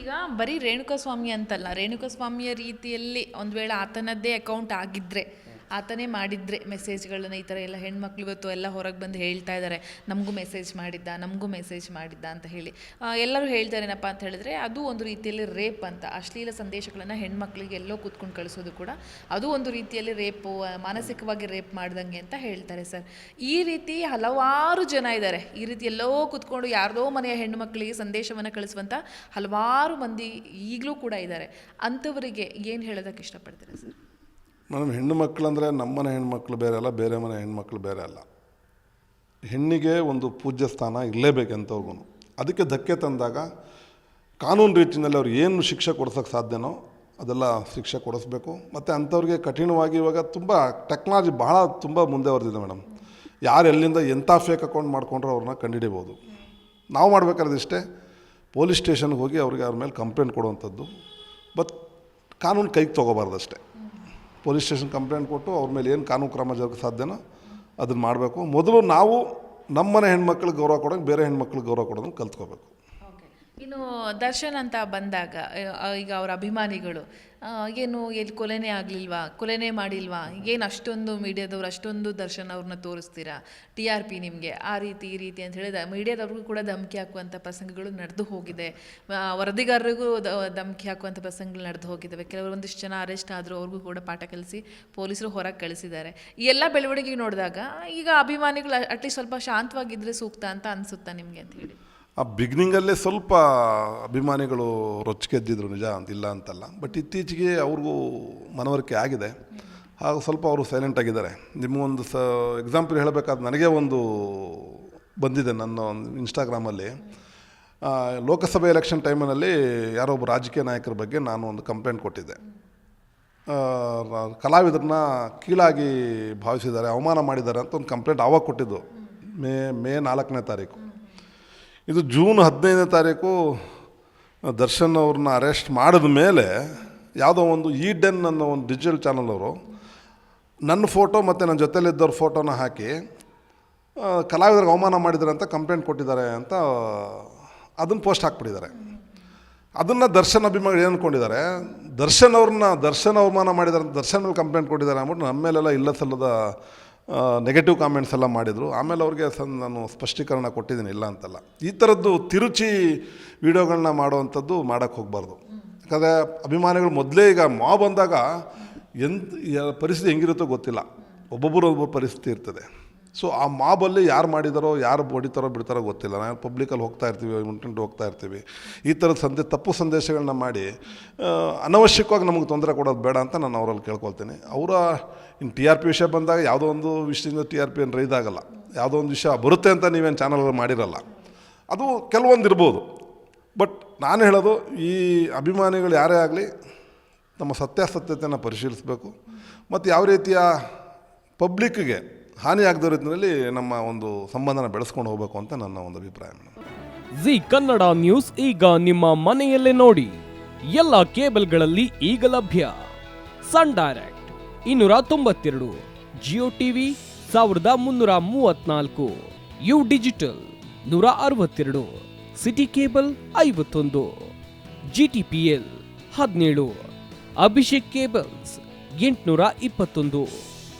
ಈಗ ಬರೀ ರೇಣುಕಾ ಸ್ವಾಮಿ ಅಂತಲ್ಲ. ರೇಣುಕಾ ಸ್ವಾಮಿಯ ರೀತಿಯಲ್ಲಿ ಒಂದು ವೇಳೆ ಆತನದ್ದೇ ಅಕೌಂಟ್ ಆಗಿದ್ದರೆ ಆತನೇ ಮಾಡಿದ್ರೆ ಮೆಸೇಜ್ಗಳನ್ನು ಈ ಥರ ಎಲ್ಲ ಹೆಣ್ಮಕ್ಳು ಇವತ್ತು ಎಲ್ಲ ಹೊರಗೆ ಬಂದು ಹೇಳ್ತಾ ಇದ್ದಾರೆ ನಮಗೂ ಮೆಸೇಜ್ ಮಾಡಿದ್ದ, ನಮಗೂ ಮೆಸೇಜ್ ಮಾಡಿದ್ದ ಅಂತ ಹೇಳಿ. ಎಲ್ಲರೂ ಹೇಳ್ತಾರೆ ಏನಪ್ಪ ಅಂತ ಹೇಳಿದ್ರೆ ಅದು ಒಂದು ರೀತಿಯಲ್ಲಿ ರೇಪ್ ಅಂತ. ಅಶ್ಲೀಲ ಸಂದೇಶಗಳನ್ನು ಹೆಣ್ಮಕ್ಳಿಗೆ ಎಲ್ಲೋ ಕೂತ್ಕೊಂಡು ಕಳಿಸೋದು ಕೂಡ ಅದು ಒಂದು ರೀತಿಯಲ್ಲಿ ರೇಪು ಮಾನಸಿಕವಾಗಿ ರೇಪ್ ಮಾಡ್ದಂಗೆ ಅಂತ ಹೇಳ್ತಾರೆ ಸರ್ ಈ ರೀತಿ ಹಲವಾರು ಜನ ಇದ್ದಾರೆ ಈ ರೀತಿ ಎಲ್ಲೋ ಕೂತ್ಕೊಂಡು ಯಾರದೋ ಮನೆಯ ಹೆಣ್ಣುಮಕ್ಕಳಿಗೆ ಸಂದೇಶವನ್ನು ಕಳಿಸುವಂಥ ಹಲವಾರು ಮಂದಿ ಈಗಲೂ ಕೂಡ ಇದ್ದಾರೆ ಅಂಥವರಿಗೆ ಏನು ಹೇಳೋದಕ್ಕೆ ಇಷ್ಟಪಡ್ತೀರಾ ಸರ್ ಮೇಡಮ್ ಹೆಣ್ಣು ಮಕ್ಕಳಂದ್ರೆ ನಮ್ಮ ಮನೆ ಹೆಣ್ಮಕ್ಳು ಬೇರೆ ಅಲ್ಲ, ಬೇರೆ ಮನೆ ಹೆಣ್ಮಕ್ಳು ಬೇರೆ ಅಲ್ಲ. ಹೆಣ್ಣಿಗೆ ಒಂದು ಪೂಜ್ಯ ಸ್ಥಾನ ಇರಲೇಬೇಕೆಂತವ್ರಿಗೂ ಅದಕ್ಕೆ ಧಕ್ಕೆ ತಂದಾಗ ಕಾನೂನು ರೀತಿಯಲ್ಲಿ ಅವ್ರು ಏನು ಶಿಕ್ಷೆ ಕೊಡ್ಸೋಕ್ಕೆ ಸಾಧ್ಯನೋ ಅದೆಲ್ಲ ಶಿಕ್ಷೆ ಕೊಡಿಸ್ಬೇಕು. ಮತ್ತು ಅಂಥವ್ರಿಗೆ ಕಠಿಣವಾಗಿ ಇವಾಗ ತುಂಬ ಟೆಕ್ನಾಲಜಿ ಬಹಳ ತುಂಬ ಮುಂದೆ ಹೊರದಿದೆ ಮೇಡಮ್. ಯಾರು ಎಲ್ಲಿಂದ ಎಂಥ ಫೇಕ್ ಅಕೌಂಟ್ ಮಾಡ್ಕೊಂಡ್ರೆ ಅವ್ರನ್ನ ಕಂಡಿಡಿಬೋದು. ನಾವು ಮಾಡಬೇಕಾದಿಷ್ಟೇ ಇಷ್ಟೇ ಪೊಲೀಸ್ ಸ್ಟೇಷನ್ಗೆ ಹೋಗಿ ಅವ್ರಿಗೆ ಅವ್ರ ಮೇಲೆ ಕಂಪ್ಲೇಂಟ್ ಕೊಡುವಂಥದ್ದು. ಬಟ್ ಕಾನೂನು ಕೈಗೆ ತೊಗೋಬಾರ್ದು ಅಷ್ಟೇ ಪೊಲೀಸ್ ಸ್ಟೇಷನ್ ಕಂಪ್ಲೇಂಟ್ ಕೊಟ್ಟು ಅವ್ರ ಮೇಲೆ ಏನು ಕಾನೂನು ಕ್ರಮ ಜರುಗಕ್ಕೆ ಸಾಧ್ಯನೋ ಅದನ್ನು ಮಾಡಬೇಕು. ಮೊದಲು ನಾವು ನಮ್ಮನೆ ಹೆಣ್ಮಕ್ಳಿಗೆ ಗೌರವ ಕೊಡೋಂಗೆ ಬೇರೆ ಹೆಣ್ಮಕ್ಳಿಗೆ ಗೌರವ ಕೊಡೋದನ್ನು ಕಲ್ತ್ಕೋಬೇಕು. ಇನ್ನು ದರ್ಶನ್ ಅಂತ ಬಂದಾಗ ಈಗ ಅವರ ಅಭಿಮಾನಿಗಳು ಏನು ಎಲ್ಲಿ ಕೊಲೆನೇ ಆಗಲಿಲ್ವಾ, ಕೊಲೆನೇ ಮಾಡಿಲ್ವಾ, ಏನು ಅಷ್ಟೊಂದು ಮೀಡಿಯಾದವ್ರು, ಅಷ್ಟೊಂದು ದರ್ಶನ್ ಅವ್ರನ್ನ ತೋರಿಸ್ತೀರಾ, ಟಿ ಆರ್ ಪಿ ನಿಮಗೆ, ಆ ರೀತಿ, ಈ ರೀತಿ ಅಂತ ಹೇಳಿದ, ಮೀಡಿಯಾದವ್ರಿಗೂ ಕೂಡ ಧಮಕಿ ಹಾಕುವಂಥ ಪ್ರಸಂಗಗಳು ನಡೆದು ಹೋಗಿದೆ. ವರದಿಗಾರರಿಗೂ ಧಮಕಿ ಹಾಕುವಂಥ ಪ್ರಸಂಗಗಳು ನಡೆದು ಹೋಗಿದ್ದಾವೆ ಕೆಲವರು ಒಂದಿಷ್ಟು ಜನ ಅರೆಸ್ಟ್ ಆದರೂ ಅವ್ರಿಗೂ ಕೂಡ ಪಾಠ ಕಲಿಸಿ ಪೊಲೀಸರು ಹೊರಗೆ ಕಳಿಸಿದ್ದಾರೆ. ಈ ಎಲ್ಲ ಬೆಳವಣಿಗೆ ನೋಡಿದಾಗ, ಈಗ ಅಭಿಮಾನಿಗಳು ಅಟ್ಲೀಸ್ಟ್ ಸ್ವಲ್ಪ ಶಾಂತವಾಗಿದ್ದರೆ ಸೂಕ್ತ ಅಂತ ಅನಿಸುತ್ತಾ ನಿಮಗೆ ಅಂತ ಹೇಳಿ? ಆ ಬಿಗ್ನಿಂಗಲ್ಲೇ ಸ್ವಲ್ಪ ಅಭಿಮಾನಿಗಳು ರೊಚ್ಚಿಗೆದ್ದಿದ್ರು ನಿಜ ಅಂತಿಲ್ಲ ಅಂತಲ್ಲ. ಬಟ್ ಇತ್ತೀಚೆಗೆ ಅವ್ರಿಗೂ ಮನವರಿಕೆ ಆಗಿದೆ. ಹಾಗೂ ಸ್ವಲ್ಪ ಅವರು ಸೈಲೆಂಟ್ ಆಗಿದ್ದಾರೆ. ನಿಮಗೊಂದು ಸ ಎಕ್ಸಾಂಪಲ್ ಹೇಳಬೇಕಾದ್ರೆ ನನಗೆ ಒಂದು ಬಂದಿದೆ ನನ್ನ ಒಂದು ಇನ್ಸ್ಟಾಗ್ರಾಮಲ್ಲಿ ಲೋಕಸಭೆ ಎಲೆಕ್ಷನ್ ಟೈಮಿನಲ್ಲಿ ಯಾರೋ ಒಬ್ಬ ರಾಜಕೀಯ ನಾಯಕರ ಬಗ್ಗೆ ನಾನು ಒಂದು ಕಂಪ್ಲೇಂಟ್ ಕೊಟ್ಟಿದ್ದೆ. ಕಲಾವಿದರನ್ನ ಕೀಳಾಗಿ ಭಾವಿಸಿದ್ದಾರೆ, ಅವಮಾನ ಮಾಡಿದ್ದಾರೆ ಅಂತ ಒಂದು ಕಂಪ್ಲೇಂಟ್ ಆವಾಗ ಕೊಟ್ಟಿದ್ದು. ಮೇ ಮೇ ನಾಲ್ಕನೇ ತಾರೀಕು. ಇದು ಜೂನ್ ಹದಿನೈದನೇ ತಾರೀಕು ದರ್ಶನ್ ಅವ್ರನ್ನ ಅರೆಸ್ಟ್ ಮಾಡಿದ ಮೇಲೆ ಯಾವುದೋ ಒಂದು ಈ ಡೆನ್ ಅನ್ನೋ ಒಂದು ಡಿಜಿಟಲ್ ಚಾನಲ್ ಅವರು ನನ್ನ ಫೋಟೋ ಮತ್ತು ನನ್ನ ಜೊತೆಯಲ್ಲಿದ್ದವ್ರ ಫೋಟೋನ ಹಾಕಿ ಕಲಾವಿದರಿಗೆ ಅವಮಾನ ಮಾಡಿದ್ದಾರೆ ಅಂತ ಕಂಪ್ಲೇಂಟ್ ಕೊಟ್ಟಿದ್ದಾರೆ ಅಂತ, ಅದನ್ನು ಪೋಸ್ಟ್ ಹಾಕ್ಬಿಟ್ಟಿದ್ದಾರೆ. ಅದನ್ನು ದರ್ಶನ್ ಅಭಿಮಾನಿಗಳು ಏನು ಅಂದ್ಕೊಂಡಿದ್ದಾರೆ ದರ್ಶನ್ ಅವ್ರನ್ನ, ದರ್ಶನ್ ಅವಮಾನ ಮಾಡಿದ್ದಾರೆ ಅಂತ ದರ್ಶನ್ ಕಂಪ್ಲೇಂಟ್ ಕೊಟ್ಟಿದ್ದಾರೆ ಅಂದ್ಬಿಟ್ಟು ನಮ್ಮ ಮೇಲೆಲ್ಲ ಇಲ್ಲ ಸಲ್ಲದ ನೆಗೆಟಿವ್ ಕಾಮೆಂಟ್ಸ್ ಎಲ್ಲ ಮಾಡಿದರು. ಆಮೇಲೆ ಅವ್ರಿಗೆ ಸನ್ ನಾನು ಸ್ಪಷ್ಟೀಕರಣ ಕೊಟ್ಟಿದ್ದೀನಿ, ಇಲ್ಲ ಅಂತಲ್ಲ. ಈ ಥರದ್ದು ತಿರುಚಿ ವಿಡಿಯೋಗಳನ್ನ ಮಾಡುವಂಥದ್ದು ಮಾಡೋಕ್ಕೆ ಹೋಗಬಾರ್ದು. ಯಾಕಂದರೆ ಅಭಿಮಾನಿಗಳು ಮೊದಲೇ ಈಗ ಮಾ ಬಂದಾಗ ಎಂತ, ಪರಿಸ್ಥಿತಿ ಹೆಂಗಿರುತ್ತೋ ಗೊತ್ತಿಲ್ಲ. ಒಬ್ಬೊಬ್ಬರು ಒಬ್ಬೊಬ್ಬರು ಪರಿಸ್ಥಿತಿ ಇರ್ತದೆ. ಸೊ ಆ ಮಾಬಲ್ಲಿ ಯಾರು ಮಾಡಿದಾರೋ, ಯಾರು ಹೊಡಿತಾರೋ ಬಿಡ್ತಾರೋ ಗೊತ್ತಿಲ್ಲ. ನಾವು ಪಬ್ಲಿಕಲ್ಲಿ ಹೋಗ್ತಾ ಇರ್ತೀವಿ, ಉಂಟುಂಟು ಹೋಗ್ತಾ ಇರ್ತೀವಿ. ಈ ಥರದ ಸಂದೇ, ತಪ್ಪು ಸಂದೇಶಗಳನ್ನ ಮಾಡಿ ಅನವಶ್ಯಕವಾಗಿ ನಮಗೆ ತೊಂದರೆ ಕೊಡೋದು ಬೇಡ ಅಂತ ನಾನು ಅವರಲ್ಲಿ ಕೇಳ್ಕೊಳ್ತೀನಿ. ಅವರ ಇನ್ನು ಟಿ ಆರ್ ಪಿ ವಿಷಯ ಬಂದಾಗ ಯಾವುದೋ ಒಂದು ವಿಷಯದಿಂದ ಟಿ ಆರ್ ಪಿ ಏನು ಇದಾಗಲ್ಲ ಯಾವುದೋ ಒಂದು ವಿಷಯ ಬರುತ್ತೆ ಅಂತ ನೀವೇನು ಚಾನಲ್ಗಳು ಮಾಡಿರಲ್ಲ. ಅದು ಕೆಲವೊಂದು ಇರ್ಬೋದು. ಬಟ್ ನಾನು ಹೇಳೋದು, ಈ ಅಭಿಮಾನಿಗಳು ಯಾರೇ ಆಗಲಿ, ನಮ್ಮ ಸತ್ಯಾಸತ್ಯತೆಯನ್ನು ಪರಿಶೀಲಿಸಬೇಕು. ಮತ್ತು ಯಾವ ರೀತಿಯ ಪಬ್ಲಿಕ್ಗೆ ಹಾನಿ ಆಗದ ರೀತಿಯಲ್ಲಿ ನಮ್ಮ ಒಂದು ಸಂಬಂಧನ ಬೆಳೆಸ್ಕೊಂಡು ಹೋಗಬೇಕು ಅಂತ ನನ್ನ ಒಂದು ಅಭಿಪ್ರಾಯ ಜಿ ಕನ್ನಡ ನ್ಯೂಸ್ ಈಗ ನಿಮ್ಮ ಮನೆಯಲ್ಲೇ ನೋಡಿ. ಎಲ್ಲ ಕೇಬಲ್ಗಳಲ್ಲಿ ಈಗ ಲಭ್ಯ. ಸನ್ ಡೈರೆಕ್ಟ್ ಇನ್ನೂರ ತೊಂಬತ್ತೆರಡು, ಜಿಯೋ ಟಿವಿ ಸಾವಿರದ ಮುನ್ನೂರ ಮೂವತ್ನಾಲ್ಕು, ಯು ಡಿಜಿಟಲ್ ನೂರ ಅರವತ್ತೆರಡು, ಸಿಟಿ ಕೇಬಲ್ ಐವತ್ತೊಂದು ಜಿ ಟಿ ಪಿ ಎಲ್ ಹದಿನೇಳು, ಅಭಿಷೇಕ್ ಕೇಬಲ್ಸ್ ಎಂಟುನೂರ ಇಪ್ಪತ್ತೊಂದು.